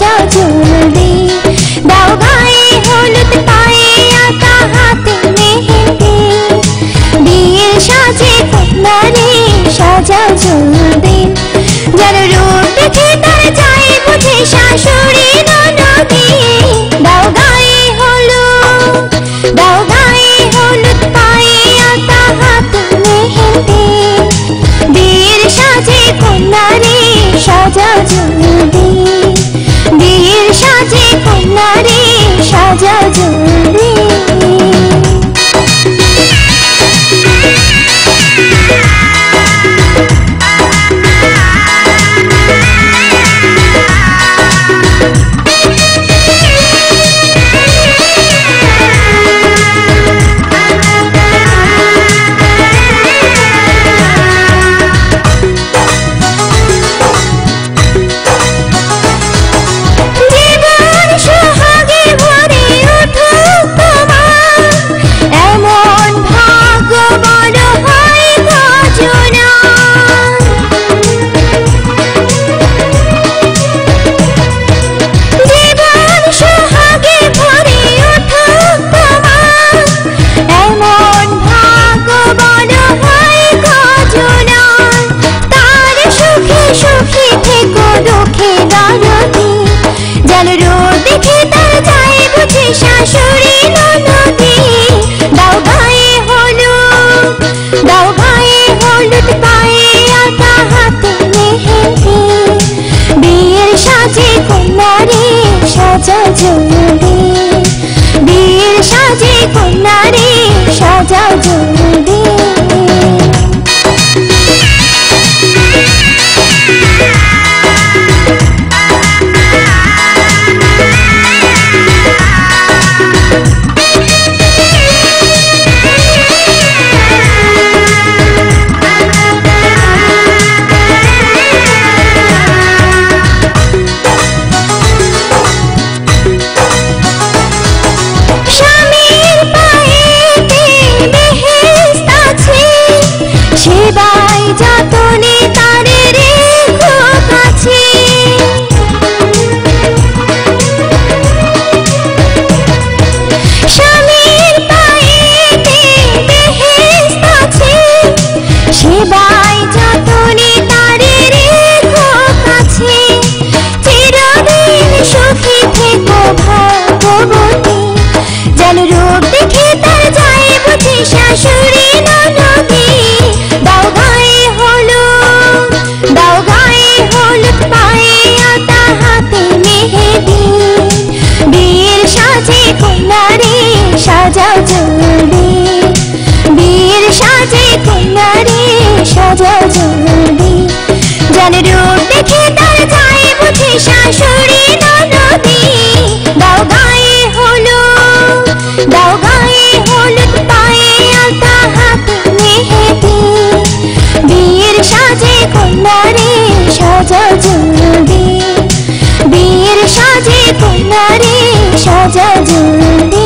যাও জলদি দাও গায়ে হলুদ পায়ে আঁকা হাতে মেহেদি বিয়ের সাজে কন্যারে সাজাও জলদি যার রূপ দেখে তার চাই বুঝে শাশুড়ি ননদি। দাও গায়ে হলুদ, দাও গায়ে হলুদ পায়ে আঁকা হাতে মেহেদি বিয়ের সাজে কন্যারে সাজাও 姐姐 কন্যারে সাজা জোরে বীর সাজে কন্যারে সাজা জোরে শাশুড়ি ননদি, দাও গায়ে হলো দাও গায়ে হলুদ পায়ে আলতা হাতে মেহেদি। বিয়ের সাজে কন্যারে সাজা জলদি। বিয়ের সাজে কন্যারে সাজা জলদি।